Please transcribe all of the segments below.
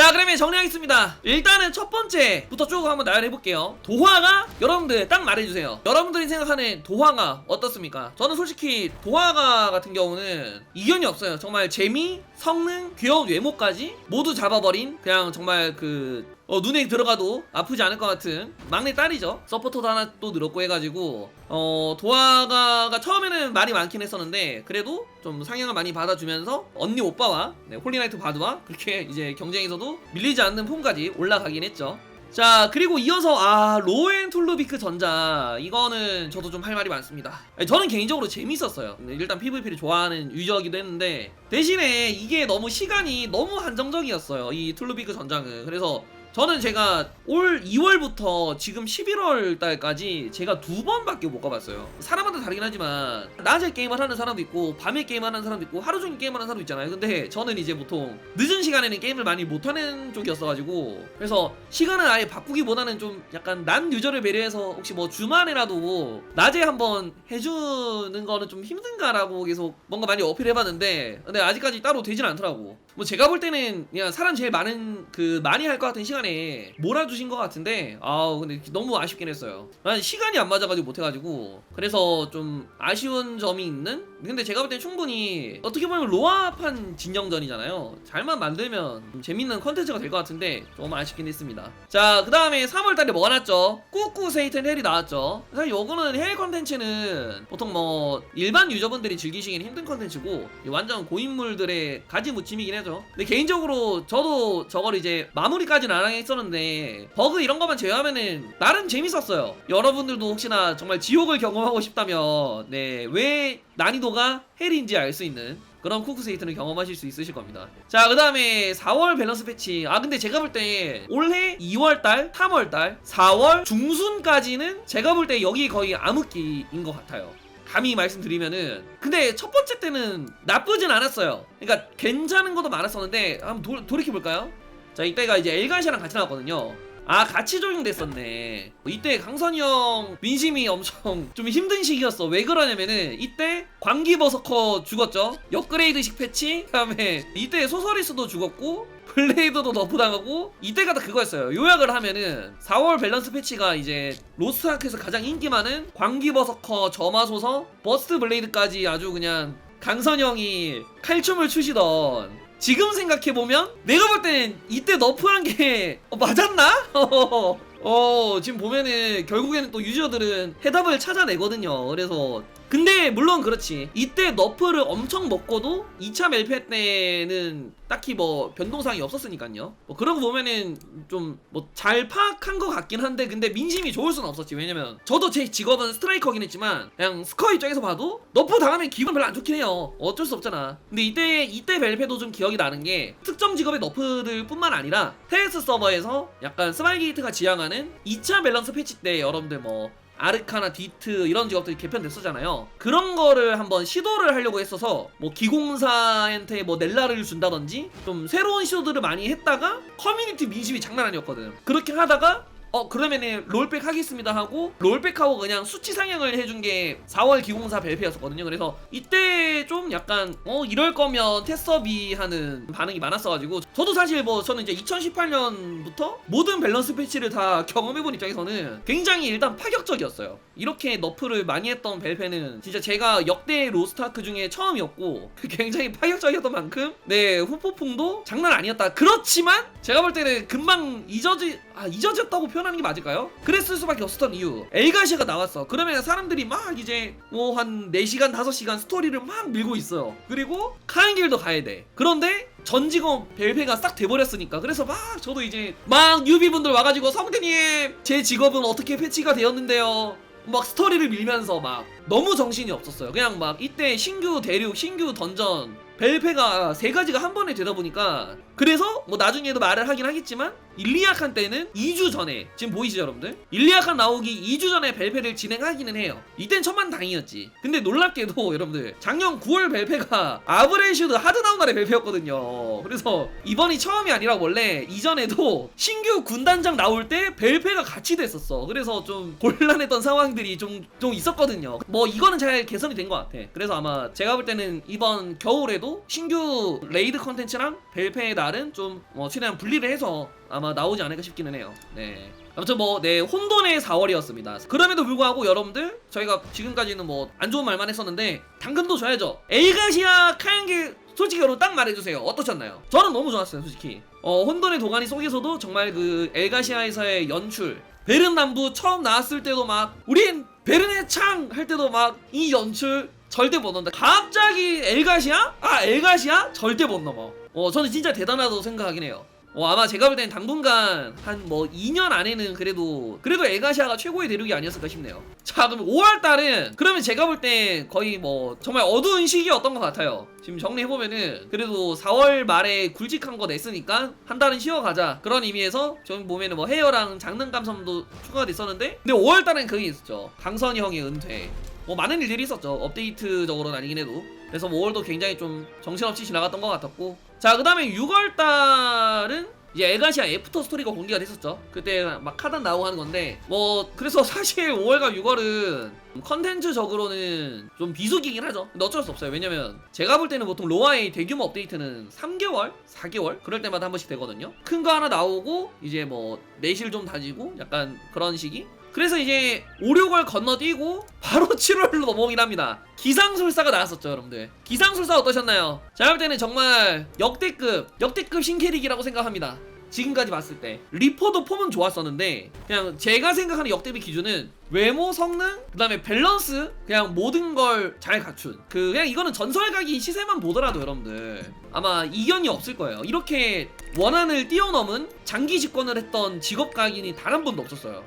자 그러면 정리하겠습니다. 일단은 첫 번째부터 쭉 한번 나열해 볼게요. 도화가 여러분들 딱 말해주세요. 여러분들이 생각하는 도화가 어떻습니까? 저는 솔직히 도화가 같은 경우는 이견이 없어요. 정말 재미 성능 귀여운 외모까지 모두 잡아버린 그냥 정말 그 어, 눈에 들어가도 아프지 않을 것 같은 막내 딸이죠. 서포터도 하나 또 늘었고 해가지고 어 도화가가 처음에는 말이 많긴 했었는데 그래도 좀 상향을 많이 받아주면서 언니 오빠와 네, 홀리나이트 바드와 그렇게 이제 경쟁에서도 밀리지 않는 폼까지 올라가긴 했죠. 자 그리고 이어서 아 로엔 툴루비크 전자. 이거는 저도 좀 할 말이 많습니다. 저는 개인적으로 재밌었어요. 일단 PVP를 좋아하는 유저이기도 했는데 대신에 이게 너무 시간이 너무 한정적이었어요. 이 툴루비크 전장은. 그래서 저는 제가 올 2월부터 지금 11월 달까지 제가 두 번밖에 못 가봤어요. 사람마다 다르긴 하지만 낮에 게임을 하는 사람도 있고 밤에 게임을 하는 사람도 있고 하루 종일 게임을 하는 사람도 있잖아요. 근데 저는 이제 보통 늦은 시간에는 게임을 많이 못하는 쪽이었어가지고 그래서 시간을 아예 바꾸기보다는 좀 약간 난 유저를 배려해서 혹시 뭐 주말에라도 낮에 한번 해주는 거는 좀 힘든가라고 계속 뭔가 많이 어필해봤는데 근데 아직까지 따로 되진 않더라고. 뭐 제가 볼 때는 그냥 사람 제일 많은 그 많이 할 것 같은 시간에 몰아주신 것 같은데 아우 근데 너무 아쉽긴 했어요. 난 시간이 안 맞아가지고 못해가지고 그래서 좀 아쉬운 점이 있는. 근데 제가 볼땐 충분히 어떻게 보면 로아판 진영전이잖아요. 잘만 만들면 좀 재밌는 컨텐츠가 될 것 같은데 좀 아쉽긴 했습니다. 자 그 다음에 3월달에 뭐가 났죠? 꾸꾸 세이튼 헬이 나왔죠. 사실 요거는 헬 컨텐츠는 보통 뭐 일반 유저분들이 즐기시기는 힘든 컨텐츠고 완전 고인물들의 가지 무침이긴 해 죠. 근데 개인적으로 저도 저걸 이제 마무리까지는 안 했었는데 버그 이런 것만 제외하면은 나름 재밌었어요. 여러분들도 혹시나 정말 지옥을 경험하고 싶다면 네 왜 난이도가 헬인지 알 수 있는 그런 쿠크세이트는 경험하실 수 있으실 겁니다. 자, 그 다음에 4월 밸런스 패치. 아, 근데 제가 볼 때 올해 2월달, 3월달, 4월 중순까지는 제가 볼 때 여기 거의 암흑기인 것 같아요. 감히 말씀드리면은 근데 첫 번째 때는 나쁘진 않았어요. 그러니까 괜찮은 것도 많았었는데 한번 도, 돌이켜볼까요? 자 이때가 이제 엘가시랑 같이 나왔거든요. 아 같이 적용됐었네. 이때 강선이 형 민심이 엄청 좀 힘든 시기였어. 왜 그러냐면은 이때 광기버서커 죽었죠. 업그레이드식 패치. 그 다음에 이때 소서리스도 죽었고 블레이드도 너프당하고 이때가 다 그거였어요. 요약을 하면은 4월 밸런스 패치가 이제 로스트아크에서 가장 인기 많은 광기버서커 점화소서 버스트 블레이드까지 아주 그냥 강선형이 칼춤을 추시던 지금 생각해보면 내가 볼 때는 이때 너프한 게 어, 맞았나? 어 지금 보면은 결국에는 또 유저들은 해답을 찾아내거든요 그래서 근데 물론 그렇지. 이때 너프를 엄청 먹고도 2차 멜페 때는 딱히 뭐 변동사항이 없었으니까요. 뭐 그런 거 보면은 좀 뭐 잘 파악한 것 같긴 한데 근데 민심이 좋을 수는 없었지. 왜냐면 저도 제 직업은 스트라이커긴 했지만 그냥 스커 입장에서 봐도 너프 당하면 기분 별로 안 좋긴 해요. 어쩔 수 없잖아. 근데 이때 이때 벨페도 좀 기억이 나는 게 특정 직업의 너프들 뿐만 아니라 테레스 서버에서 약간 스마일 게이트가 지향하는 2차 밸런스 패치 때 여러분들 뭐 아르카나 디트 이런 직업들이 개편됐었잖아요. 그런 거를 한번 시도를 하려고 했어서 뭐 기공사한테 뭐 넬라를 준다든지 좀 새로운 시도들을 많이 했다가 커뮤니티 민심이 장난 아니었거든. 그렇게 하다가 어 그러면은 롤백 하겠습니다 하고 롤백하고 그냥 수치 상향을 해준 게 4월 기공사 벨페였었거든요. 그래서 이때 좀 약간 어 이럴 거면 테스터비 하는 반응이 많았어가지고 저도 사실 뭐 저는 이제 2018년부터 모든 밸런스 패치를 다 경험해본 입장에서는 굉장히 일단 파격적이었어요. 이렇게 너프를 많이 했던 벨페는 진짜 제가 역대 로스트아크 중에 처음이었고 굉장히 파격적이었던 만큼 네 후폭풍도 장난 아니었다. 그렇지만 제가 볼 때는 금방 잊어지 아 잊어졌다고 표현 하는 게 맞을까요? 그랬을 수밖에 없었던 이유. 엘가시가 나왔어. 그러면 사람들이 막 이제 뭐 한 4시간 5시간 스토리를 막 밀고 있어요. 그리고 카인길도 가야 돼. 그런데 전 직업 벨페가 싹 돼버렸으니까 그래서 막 저도 이제 막 뉴비분들 와가지고 성대님 제 직업은 어떻게 패치가 되었는데요. 막 스토리를 밀면서 막 너무 정신이 없었어요. 그냥 막 이때 신규 대륙 신규 던전 벨페가 세 가지가 한 번에 되다 보니까 그래서 뭐 나중에도 말을 하긴 하겠지만 일리아칸 때는 2주 전에 지금 보이시죠 여러분들? 일리아칸 나오기 2주 전에 벨페를 진행하기는 해요. 이땐 천만 다행이었지. 근데 놀랍게도 여러분들 작년 9월 벨페가 아브레이슈드 하드 나온 날의 벨페였거든요. 그래서 이번이 처음이 아니라 원래 이전에도 신규 군단장 나올 때 벨페가 같이 됐었어. 그래서 좀 곤란했던 상황들이 좀, 좀 있었거든요. 뭐 이거는 잘 개선이 된 것 같아. 그래서 아마 제가 볼 때는 이번 겨울에도 신규 레이드 컨텐츠랑 벨페의 날은 좀뭐 최대한 분리를 해서 아마 나오지 않을까 싶기는 해요. 네. 아무튼 뭐, 네, 혼돈의 4월이었습니다. 그럼에도 불구하고 여러분들, 저희가 지금까지는 뭐, 안 좋은 말만 했었는데, 당근도 줘야죠. 엘가시아 카양기, 솔직히 여러분 딱 말해주세요. 어떠셨나요? 저는 너무 좋았어요, 솔직히. 어, 혼돈의 도가니 속에서도 정말 그, 엘가시아에서의 연출, 베른 남부 처음 나왔을 때도 막, 우린 베른의 창! 할 때도 막, 이 연출, 절대 못 넘다. 갑자기 엘가시아? 아, 엘가시아? 절대 못 넘어. 어, 저는 진짜 대단하다고 생각하긴 해요. 어, 아마 제가 볼땐 당분간 한 뭐 2년 안에는 그래도 그래도 에가시아가 최고의 대륙이 아니었을까 싶네요. 자, 그럼 5월 달은 그러면 제가 볼 때 거의 뭐 정말 어두운 시기였던 것 같아요. 지금 정리해 보면은 그래도 4월 말에 굵직한 거 냈으니까 한 달은 쉬어가자 그런 의미에서 저희 보면은 뭐 헤어랑 장난감 섬도 추가가 됐었는데 근데 5월 달엔 그게 있었죠. 강선이 형의 은퇴. 뭐 많은 일들이 있었죠. 업데이트적으로는 아니긴 해도. 그래서 뭐 5월도 굉장히 좀 정신없이 지나갔던 것 같았고. 자, 그 다음에 6월 달은 이제 에가시아 애프터 스토리가 공개가 됐었죠. 그때 막 카단 나오고 하는 건데 뭐 그래서 사실 5월과 6월은 컨텐츠적으로는 좀 비수기긴 하죠. 근데 어쩔 수 없어요. 왜냐면 제가 볼 때는 보통 로아의 대규모 업데이트는 3개월, 4개월 그럴 때마다 한 번씩 되거든요. 큰 거 하나 나오고 이제 뭐 내실 좀 다지고 약간 그런 시기. 그래서 이제 5, 6월 건너뛰고 바로 7월로 넘어오긴 합니다. 기상술사가 나왔었죠, 여러분들. 기상술사 어떠셨나요? 제가 볼 때는 정말 역대급, 역대급 신캐릭이라고 생각합니다. 지금까지 봤을 때 리포도 폼은 좋았었는데 그냥 제가 생각하는 역대급 기준은 외모, 성능, 그 다음에 밸런스 그냥 모든 걸 잘 갖춘 그 그냥 이거는 전설각이 시세만 보더라도 여러분들 아마 이견이 없을 거예요. 이렇게 원한을 뛰어넘은 장기 집권을 했던 직업각인이 단한 번도 없었어요.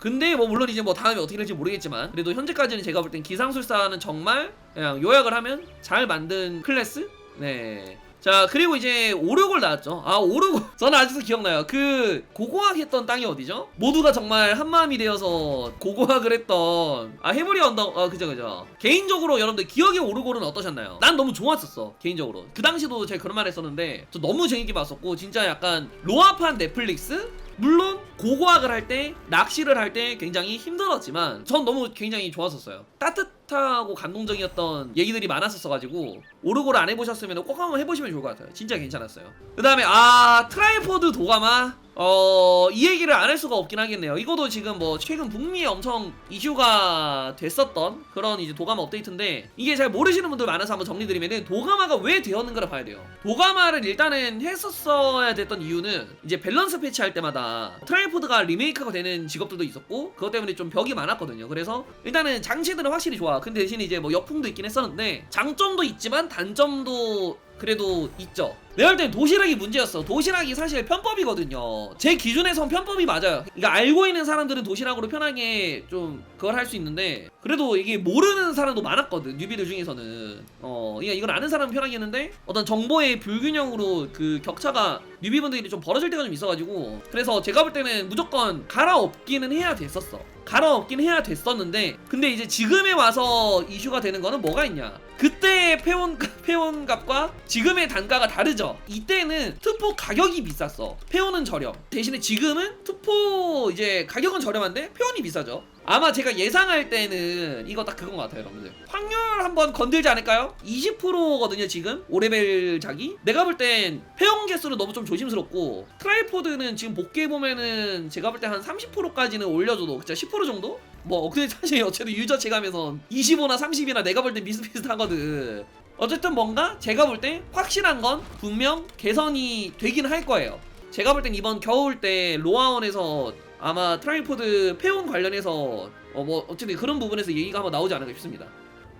근데 뭐 물론 이제 뭐 다음에 어떻게 될지 모르겠지만 그래도 현재까지는 제가 볼 땐 기상술사는 정말 그냥 요약을 하면 잘 만든 클래스? 네. 자 그리고 이제 오륙을 나왔죠 아 오륙 저는 아직도 기억나요 그 고고학 했던 땅이 어디죠? 모두가 정말 한마음이 되어서 고고학을 했던 아 해물이 언덕 아 그죠 그죠 개인적으로 여러분들 기억의 오르골은 어떠셨나요? 난 너무 좋았었어 개인적으로 그 당시도 제가 그런 말 했었는데 저 너무 재밌게 봤었고 진짜 약간 로아판 넷플릭스 물론 고고학을 할 때 낚시를 할 때 굉장히 힘들었지만 전 너무 굉장히 좋았었어요. 따뜻하고 감동적이었던 얘기들이 많았었어가지고 오르골 안 해보셨으면 꼭 한번 해보시면 좋을 것 같아요. 진짜 괜찮았어요. 그 다음에 아 트라이포드 도가마 어, 이 얘기를 안 할 수가 없긴 하겠네요. 이것도 지금 뭐 최근 북미에 엄청 이슈가 됐었던 그런 이제 도가마 업데이트인데 이게 잘 모르시는 분들 많아서 한번 정리드리면은 도가마가 왜 되었는가를 봐야 돼요. 도가마를 일단은 했었어야 됐던 이유는 이제 밸런스 패치할 때마다 트라이포드가 리메이크가 되는 직업들도 있었고 그것 때문에 좀 벽이 많았거든요. 그래서 일단은 장치들은 확실히 좋아. 근데 대신 이제 뭐 역풍도 있긴 했었는데 장점도 있지만 단점도 그래도 있죠. 내가 볼땐 도시락이 문제였어. 도시락이 사실 편법이거든요. 제 기준에선 편법이 맞아요. 그러니까 알고 있는 사람들은 도시락으로 편하게 좀 그걸 할 수 있는데 그래도 이게 모르는 사람도 많았거든. 뉴비들 중에서는. 어, 그러니까 이걸 아는 사람은 편하겠는데 어떤 정보의 불균형으로 그 격차가 뉴비분들이 좀 벌어질 때가 좀 있어가지고 그래서 제가 볼 때는 무조건 갈아엎기는 해야 됐었어. 갈아엎긴 해야 됐었는데 근데 이제 지금에 와서 이슈가 되는 거는 뭐가 있냐? 그때 페온 페온값과 지금의 단가가 다르죠. 이때는 투포 가격이 비쌌어. 페온은 저렴. 대신에 지금은 투포 이제 가격은 저렴한데 페온이 비싸죠 아마 제가 예상할 때는 이거 딱 그건 것 같아요 여러분들. 확률 한번 건들지 않을까요? 20%거든요 지금. 5레벨 작이 내가 볼땐 페온 개수는 너무 좀 조심스럽고 트라이포드는 지금 복귀해보면은 제가 볼 때 한 30%까지는 올려줘도 그쵸 10% 정도? 뭐 근데 사실 어쨌든 유저 체감에서 25나 30이나 내가 볼땐 비슷비슷하거든. 어쨌든 뭔가 제가 볼 때 확실한 건 분명 개선이 되긴 할 거예요. 제가 볼 땐 이번 겨울 때 로아원에서 아마 트라이포드 페온 관련해서 어 뭐 어쨌든 그런 부분에서 얘기가 한번 나오지 않을까 싶습니다.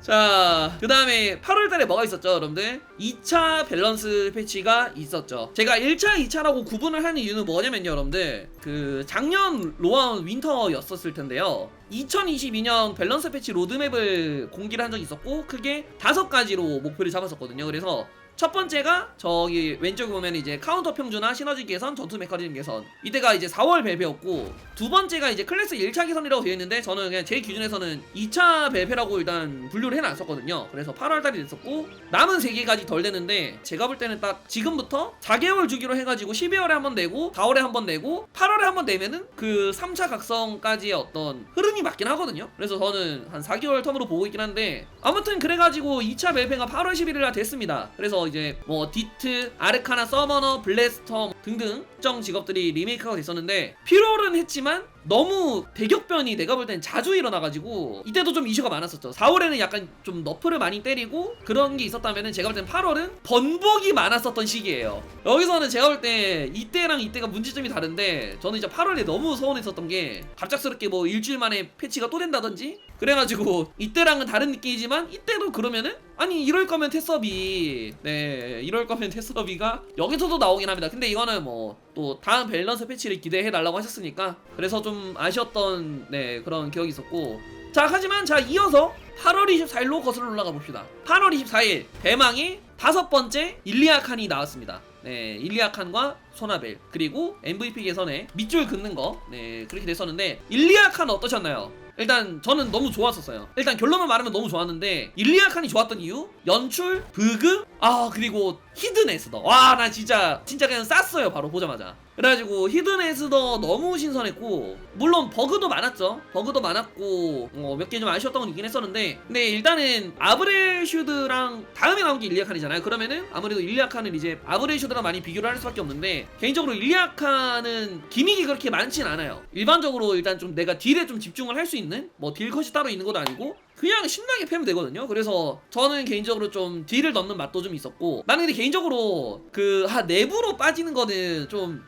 자, 그 다음에 8월 달에 뭐가 있었죠, 여러분들? 2차 밸런스 패치가 있었죠. 제가 1차, 2차라고 구분을 하는 이유는 뭐냐면요, 여러분들. 그, 작년 로아운 윈터였었을 텐데요. 2022년 밸런스 패치 로드맵을 공개를 한 적이 있었고, 크게 다섯 가지로 목표를 잡았었거든요. 그래서 첫 번째가 저기 왼쪽에 보면 이제 카운터 평준화 시너지 개선 전투 메커니즘 개선. 이때가 이제 4월 벨페였고 두 번째가 이제 클래스 1차 개선이라고 되어 있는데 저는 그냥 제 기준에서는 2차 벨페라고 일단 분류를 해놨었거든요. 그래서 8월달이 됐었고 남은 3개까지 덜 되는데 제가 볼 때는 딱 지금부터 4개월 주기로 해가지고 12월에 한 번 내고 4월에 한 번 내고 8월에 한 번 내면은 그 3차 각성까지의 어떤 흐름이 맞긴 하거든요. 그래서 저는 한 4개월 텀으로 보고 있긴 한데 아무튼 그래가지고 2차 벨페가 8월 11일 날 됐습니다. 그래서 이제 뭐 디트, 아르카나, 서머너, 블래스터 등등 특정 직업들이 리메이크가 됐었는데 필요는 했지만 너무 대격변이 내가 볼 땐 자주 일어나가지고 이때도 좀 이슈가 많았었죠. 4월에는 약간 좀 너프를 많이 때리고 그런 게 있었다면은 제가 볼 땐 8월은 번복이 많았었던 시기예요. 여기서는 제가 볼 때 이때랑 이때가 문제점이 다른데 저는 이제 8월에 너무 서운했었던 게 갑작스럽게 뭐 일주일 만에 패치가 또 된다든지 그래가지고 이때랑은 다른 느낌이지만 이때도 그러면은 아니 이럴 거면 테서비. 네 이럴 거면 테서비가 여기서도 나오긴 합니다. 근데 이거는 뭐 또 다음 밸런스 패치를 기대해 달라고 하셨으니까 그래서 좀 아쉬웠던 네 그런 기억이 있었고. 자 하지만 자 이어서 8월 24일로 거슬러 올라가 봅시다. 8월 24일 대망의 다섯 번째 일리아칸이 나왔습니다. 네 일리아칸과 소나벨 그리고 MVP 개선에 밑줄 긋는 거. 네 그렇게 됐었는데 일리아칸 어떠셨나요? 일단 저는 너무 좋았었어요. 일단 결론을 말하면 너무 좋았는데 일리아칸이 좋았던 이유 연출, 브그, 아 그리고 히든 에스더. 와 나 진짜 진짜 그냥 쌌어요 바로 보자마자. 그래가지고 히든 에스더 너무 신선했고 물론 버그도 많았죠. 버그도 많았고 어, 몇 개 좀 아쉬웠던 건 있긴 했었는데 근데 일단은 아브렐슈드랑 다음에 나온 게 일리아칸이잖아요. 그러면은 아무래도 일리아칸은 이제 아브렐슈드랑 많이 비교를 할 수밖에 없는데 개인적으로 일리아칸은 기믹이 그렇게 많진 않아요. 일반적으로 일단 좀 내가 딜에 좀 집중을 할 수 있는 뭐 딜컷이 따로 있는 것도 아니고 그냥 신나게 패면 되거든요. 그래서 저는 개인적으로 좀 딜을 넣는 맛도 좀 있었고 나는 근데 개인적으로 그 하, 내부로 빠지는 거는 좀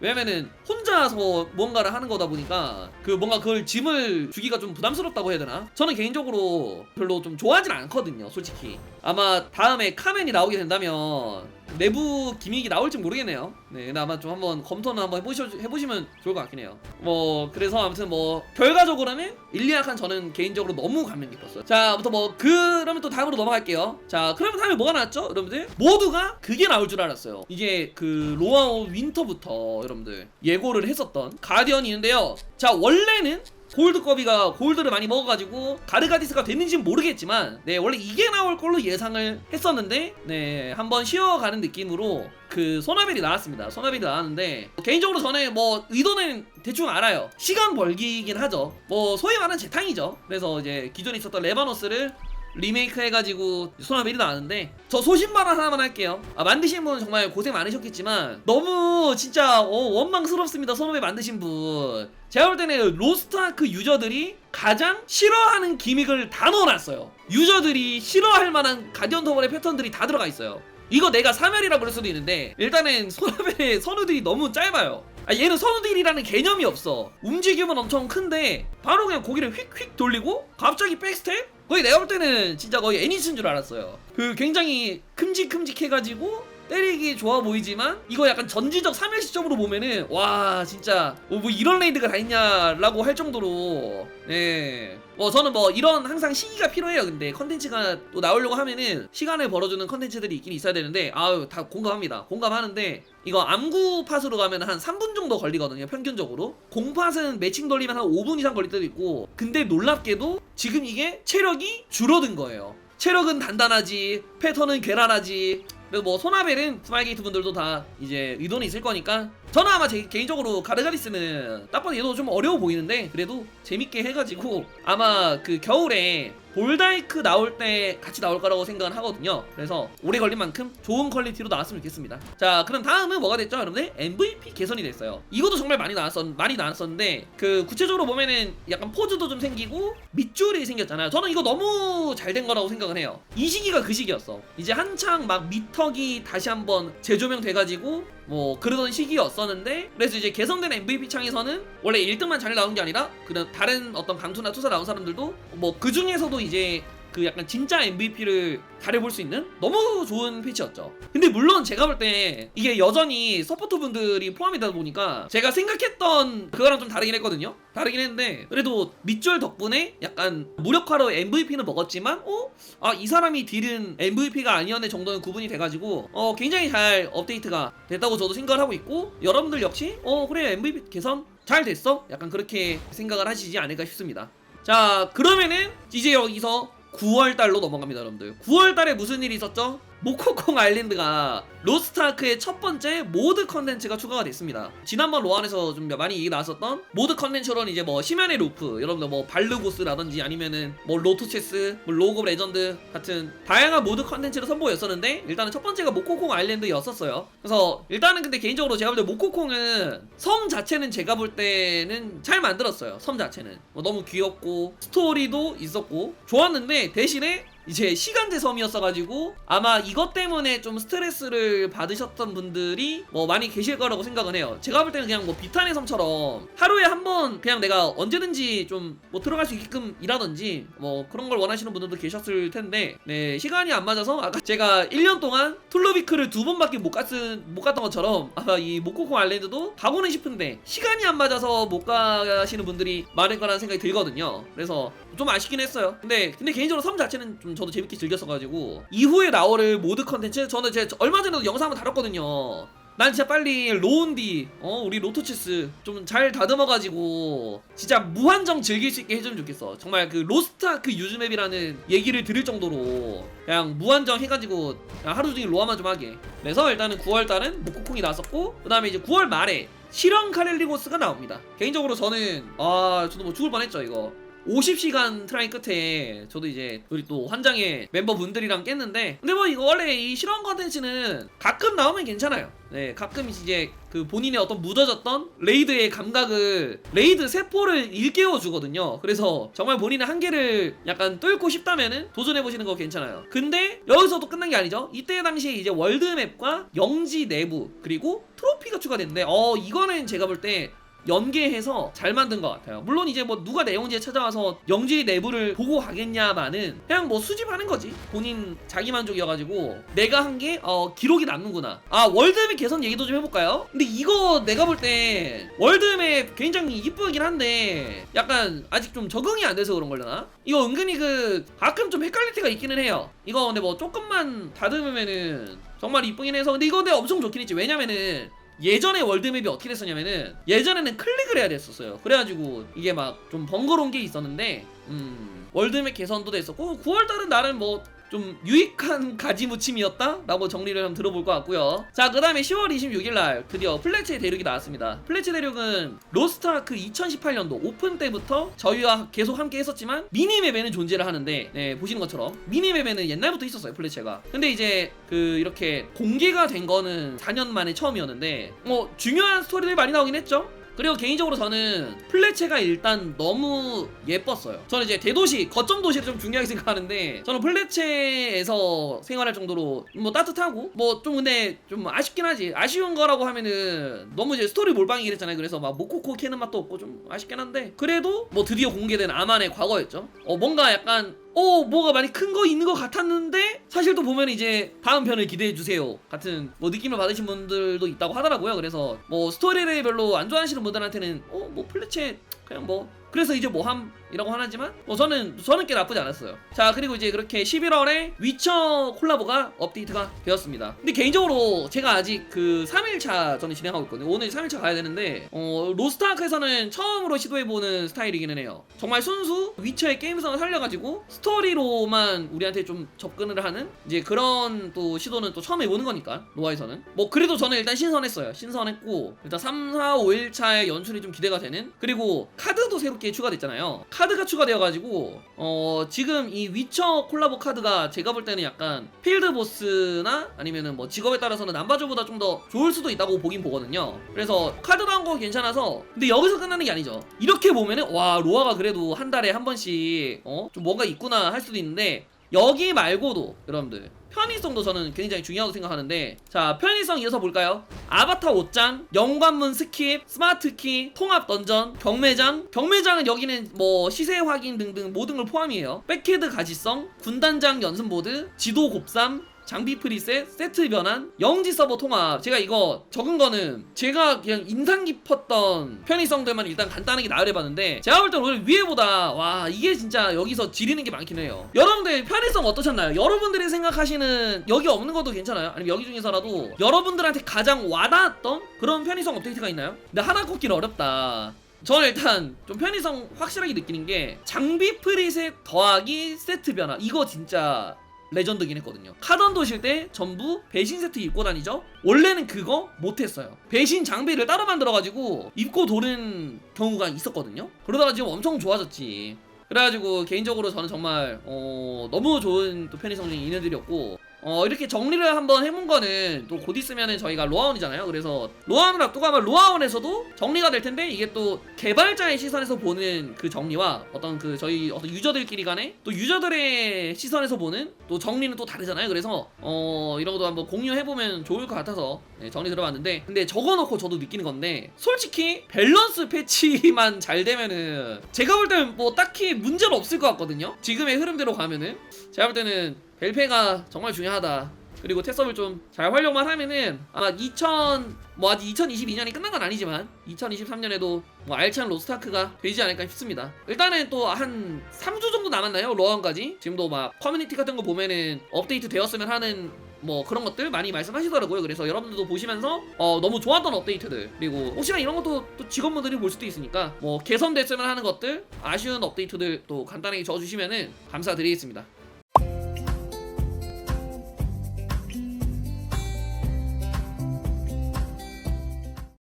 왜냐면은 혼자서 뭔가를 하는 거다 보니까 그 뭔가 그걸 짐을 주기가 좀 부담스럽다고 해야 되나? 저는 개인적으로 별로 좀 좋아하진 않거든요, 솔직히. 아마 다음에 카멘이 나오게 된다면 내부 기믹이 나올지 모르겠네요. 네, 근데 아마 좀 한번 검토는 한번 해보시, 해보시면 좋을 것 같긴 해요. 뭐 그래서 아무튼 뭐 결과적으로는 일리아칸 저는 개인적으로 너무 감명 깊었어요. 자, 아무튼 뭐 그러면 또 다음으로 넘어갈게요. 자, 그러면 다음에 뭐가 나왔죠, 여러분들? 모두가 그게 나올 줄 알았어요. 이게 그 로아 오 윈터부터 여러분들 예고를 했었던 가디언이 있는데요. 자, 원래는 골드거비가 골드를 많이 먹어가지고 가르가디스가 됐는지는 모르겠지만 네 원래 이게 나올 걸로 예상을 했었는데 네 한번 쉬어가는 느낌으로 그 소나벨이 나왔습니다. 소나벨이 나왔는데 개인적으로 저는 뭐 의도는 대충 알아요. 시간 벌기긴 하죠. 뭐 소위 말하는 재탕이죠. 그래서 이제 기존에 있었던 레바노스를 리메이크 해가지고 소나벨이 나왔는데 저 소신발언 하나만 할게요. 아 만드신 분 정말 고생 많으셨겠지만 너무 진짜 어, 원망스럽습니다. 소나벨 만드신 분. 제가 볼 때는 로스트아크 유저들이 가장 싫어하는 기믹을 다 넣어놨어요. 유저들이 싫어할 만한 가디언 터벌의 패턴들이 다 들어가 있어요. 이거 내가 사멸이라 그럴 수도 있는데 일단은 소나벨의 선우들이 너무 짧아요. 아, 얘는 선우딜이라는 개념이 없어. 움직임은 엄청 큰데 바로 그냥 고기를 휙휙 돌리고 갑자기 백스텝? 거의 내가 볼 때는 진짜 거의 애니스인 줄 알았어요. 그 굉장히 큼직큼직해가지고 때리기 좋아 보이지만 이거 약간 전지적 3일 시점으로 보면은 와 진짜 어, 뭐 이런 레이드가 다 있냐라고 할 정도로. 네. 뭐 저는 뭐 이런 항상 시기가 필요해요. 근데 컨텐츠가 또 나오려고 하면은 시간을 벌어주는 컨텐츠들이 있긴 있어야 되는데 아유 다 공감합니다. 공감하는데 이거 암구 팟으로 가면 한 3분 정도 걸리거든요 평균적으로. 공팟은 매칭 돌리면 한 5분 이상 걸릴 때도 있고. 근데 놀랍게도 지금 이게 체력이 줄어든 거예요. 체력은 단단하지 패턴은 괴랄하지 그래서 뭐 소나벨은 스마일게이트 분들도 다 이제 의도는 있을 거니까 저는 아마 제 개인적으로 가르가리스는 딱 봐도 얘도 좀 어려워 보이는데 그래도 재밌게 해가지고 아마 그 겨울에 볼다이크 나올 때 같이 나올 거라고 생각은 하거든요. 그래서 오래 걸린 만큼 좋은 퀄리티로 나왔으면 좋겠습니다. 자 그럼 다음은 뭐가 됐죠 여러분들? MVP 개선이 됐어요. 이것도 정말 많이 나왔었 많이 나왔었는데 그 구체적으로 보면은 약간 포즈도 좀 생기고 밑줄이 생겼잖아요. 저는 이거 너무 잘 된 거라고 생각을 해요. 이 시기가 그 시기였어. 이제 한창 막 미터기 다시 한번 재조명 돼가지고 뭐 그러던 시기였었는데 그래서 이제 개선된 MVP 창에서는 원래 1등만 잘 나온 게 아니라 그런 다른 어떤 강투나 투사 나온 사람들도 뭐 그 중에서도 이제 그 약간 진짜 MVP를 가려볼 수 있는 너무 좋은 패치였죠. 근데 물론 제가 볼 때 이게 여전히 서포터 분들이 포함이다 보니까 제가 생각했던 그거랑 좀 다르긴 했거든요. 다르긴 했는데 그래도 밑줄 덕분에 약간 무력화로 MVP는 먹었지만 어? 아 이 사람이 딜은 MVP가 아니었네 정도는 구분이 돼가지고 어 굉장히 잘 업데이트가 됐다고 저도 생각을 하고 있고 여러분들 역시 어 그래 MVP 개선 잘 됐어? 약간 그렇게 생각을 하시지 않을까 싶습니다. 자 그러면은 이제 여기서 9월달로 넘어갑니다 여러분들 9월달에 무슨 일이 있었죠? 모코콩 아일랜드가 로스트아크의 첫 번째 모드 컨텐츠가 추가가 됐습니다. 지난번 로안에서 좀 많이 얘기 나왔었던 모드 컨텐츠로는 이제 뭐 심연의 루프 여러분들 뭐 발르고스라든지 아니면은 뭐 로토체스 뭐 로그 레전드 같은 다양한 모드 컨텐츠를 선보였었는데 일단은 첫 번째가 모코콩 아일랜드였었어요. 그래서 일단은 근데 개인적으로 제가 볼 때 모코콩은 섬 자체는 제가 볼 때는 잘 만들었어요 섬 자체는. 뭐 너무 귀엽고 스토리도 있었고 좋았는데 대신에 이제 시간제 섬이었어가지고 아마 이것 때문에 좀 스트레스를 받으셨던 분들이 뭐 많이 계실 거라고 생각은 해요. 제가 볼 때는 그냥 뭐 비탄의 섬처럼 하루에 한 번 그냥 내가 언제든지 좀 뭐 들어갈 수 있게끔 일하든지 뭐 그런 걸 원하시는 분들도 계셨을 텐데 네 시간이 안 맞아서 아까 제가 1년 동안 툴로비크를 두 번밖에 못 갔은 못 갔던 것처럼 아마 이 모코코 아일랜드도 가고는 싶은데 시간이 안 맞아서 못 가시는 분들이 많을 거라는 생각이 들거든요. 그래서 좀 아쉽긴 했어요. 근데 근데 개인적으로 섬 자체는 좀 저도 재밌게 즐겼어가지고 이후에 나올 모드 컨텐츠 저는 제 얼마 전에도 영상 한번 다뤘거든요. 난 진짜 빨리 로운디 어 우리 로토체스 좀 잘 다듬어가지고 진짜 무한정 즐길 수 있게 해주면 좋겠어 정말 그 로스트아크 유즈맵이라는 얘기를 들을 정도로 그냥 무한정 해가지고 그냥 하루 종일 로아만 좀 하게 그래서 일단은 9월달은 목코콩이 나왔었고 그 다음에 이제 9월 말에 실험 카렐리고스가 나옵니다 개인적으로 저는 아 저도 뭐 죽을 뻔했죠 이거 50시간 트라이 끝에 저도 이제 우리 또 환장의 멤버분들이랑 깼는데 근데 뭐 이거 원래 이 실험 컨텐츠는 가끔 나오면 괜찮아요. 네 가끔 이제 그 본인의 어떤 묻어졌던 레이드의 감각을 레이드 세포를 일깨워 주거든요. 그래서 정말 본인의 한계를 약간 뚫고 싶다면은 도전해 보시는 거 괜찮아요. 근데 여기서도 끝난 게 아니죠. 이때 당시에 이제 월드맵과 영지 내부 그리고 트로피가 추가됐는데 어 이거는 제가 볼때 연계해서 잘 만든 것 같아요. 물론 이제 뭐 누가 내용지에 찾아와서 영지 내부를 보고 가겠냐마는 그냥 뭐 수집하는 거지. 본인 자기 만족이어가지고 내가 한 게 어, 기록이 남는구나. 아 월드맵 개선 얘기도 좀 해볼까요? 근데 이거 내가 볼 때 월드맵 굉장히 이쁘긴 한데 약간 아직 좀 적응이 안 돼서 그런 걸려나? 이거 은근히 그 가끔 좀 헷갈릴 때가 있기는 해요. 이거 근데 뭐 조금만 다듬으면은 정말 이쁘긴 해서 근데 이거 근데 엄청 좋긴 했지. 왜냐면은 예전에 월드맵이 어떻게 됐었냐면은 예전에는 클릭을 해야 됐었어요. 그래가지고 이게 막 좀 번거로운 게 있었는데 음 월드맵 개선도 됐었고 9월달은 나름 뭐 좀 유익한 가지무침이었다? 라고 정리를 한번 들어볼 것 같고요. 자 그 다음에 10월 26일 날 드디어 플래치의 대륙이 나왔습니다. 플래치 대륙은 로스트아크 2018년도 오픈 때부터 저희와 계속 함께 했었지만 미니맵에는 존재를 하는데 네 보시는 것처럼 미니맵에는 옛날부터 있었어요 플래치가. 근데 이제 그 이렇게 공개가 된 거는 4년 만에 처음이었는데 뭐 중요한 스토리들이 많이 나오긴 했죠 그리고 개인적으로 저는 플래체가 일단 너무 예뻤어요. 저는 이제 대도시, 거점 도시를 좀 중요하게 생각하는데 저는 플래체에서 생활할 정도로 뭐 따뜻하고 뭐 좀 근데 좀 아쉽긴 하지. 아쉬운 거라고 하면은 너무 이제 스토리 몰빵이긴 했잖아요. 그래서 막 모코코 캐는 맛도 없고 좀 아쉽긴 한데 그래도 뭐 드디어 공개된 아만의 과거였죠. 어 뭔가 약간 어 뭐가 많이 큰 거 있는 것 같았는데 사실 또 보면 이제 다음 편을 기대해 주세요 같은 뭐 느낌을 받으신 분들도 있다고 하더라고요 그래서 뭐 스토리를 별로 안 좋아하시는 분들 한테는 어 뭐 플래체 그냥 뭐 그래서 이제 뭐함이라고 하지만 뭐 저는 저는 꽤 나쁘지 않았어요. 자 그리고 이제 그렇게 11월에 위쳐 콜라보가 업데이트가 되었습니다. 근데 개인적으로 제가 아직 그 3일차 저는 진행하고 있거든요. 오늘 3일차 가야 되는데 어 로스트아크에서는 처음으로 시도해보는 스타일이기는 해요. 정말 순수 위쳐의 게임성을 살려가지고 스토리로만 우리한테 좀 접근을 하는 이제 그런 또 시도는 또 처음 해보는 거니까 노아에서는 뭐 그래도 저는 일단 신선했어요. 신선했고 일단 3, 4, 5일차의 연출이 좀 기대가 되는 그리고 카드도 새롭게 추가됐잖아요. 카드가 추가되어가지고 어 지금 이 위쳐 콜라보 카드가 제가 볼 때는 약간 필드 보스나 아니면은 뭐 직업에 따라서는 남바조보다 좀 더 좋을 수도 있다고 보긴 보거든요. 그래서 카드 나온 거 괜찮아서 근데 여기서 끝나는 게 아니죠. 이렇게 보면은 와 로아가 그래도 한 달에 한 번씩 어 좀 뭔가 있구나 할 수도 있는데 여기 말고도 여러분들 편의성도 저는 굉장히 중요하다고 생각하는데 자 편의성 이어서 볼까요? 아바타 옷장, 연관문 스킵, 스마트키, 통합 던전, 경매장 경매장은 여기는 뭐 시세 확인 등등 모든 걸 포함이에요 백헤드 가시성, 군단장 연습보드, 지도 곱삼 장비 프리셋, 세트 변환, 영지 서버 통합. 제가 이거 적은 거는 제가 그냥 인상 깊었던 편의성들만 일단 간단하게 나열해봤는데 제가 볼 때 오늘 위에보다 와 이게 진짜 여기서 지리는 게 많긴 해요. 여러분들 편의성 어떠셨나요? 여러분들이 생각하시는 여기 없는 것도 괜찮아요? 아니면 여기 중에서라도 여러분들한테 가장 와닿았던 그런 편의성 업데이트가 있나요? 근데 하나 꼽기는 어렵다. 저는 일단 좀 편의성 확실하게 느끼는 게 장비 프리셋 더하기 세트 변화 이거 진짜 레전드긴 했거든요. 카던 도실 때 전부 배신 세트 입고 다니죠. 원래는 그거 못했어요. 배신 장비를 따로 만들어가지고 입고 도는 경우가 있었거든요. 그러다가 지금 엄청 좋아졌지. 그래가지고 개인적으로 저는 정말 어, 너무 좋은 또 편의성 중에 인연들이었고 어, 이렇게 정리를 한번 해본 거는 또 곧 있으면은 저희가 로아원이잖아요. 그래서 로아원을 앞두고 하면 로아원에서도 정리가 될 텐데 이게 또 개발자의 시선에서 보는 그 정리와 어떤 그 저희 어떤 유저들끼리 간에 또 유저들의 시선에서 보는 또 정리는 또 다르잖아요. 그래서 어, 이런 것도 한번 공유해 보면 좋을 것 같아서 네, 정리 들어봤는데 근데 적어놓고 저도 느끼는 건데 솔직히 밸런스 패치만 잘 되면은 제가 볼 때는 뭐 딱히 문제는 없을 것 같거든요. 지금의 흐름대로 가면은 제가 볼 때는 벨페가 정말 중요하다. 그리고 테서블 좀잘 활용만 하면은 아마 2000 뭐 아직 2022년이 끝난 건 아니지만 2023년에도 뭐 알찬 로스타크가 되지 않을까 싶습니다. 일단은 또 한 3주 정도 남았나요? 로아원까지 지금도 막 커뮤니티 같은 거 보면은 업데이트 되었으면 하는 뭐 그런 것들 많이 말씀하시더라고요. 그래서 여러분들도 보시면서 어 너무 좋았던 업데이트들 그리고 혹시나 이런 것도 또 직원분들이 볼 수도 있으니까 뭐 개선됐으면 하는 것들 아쉬운 업데이트들 또 간단하게 적어주시면은 감사드리겠습니다.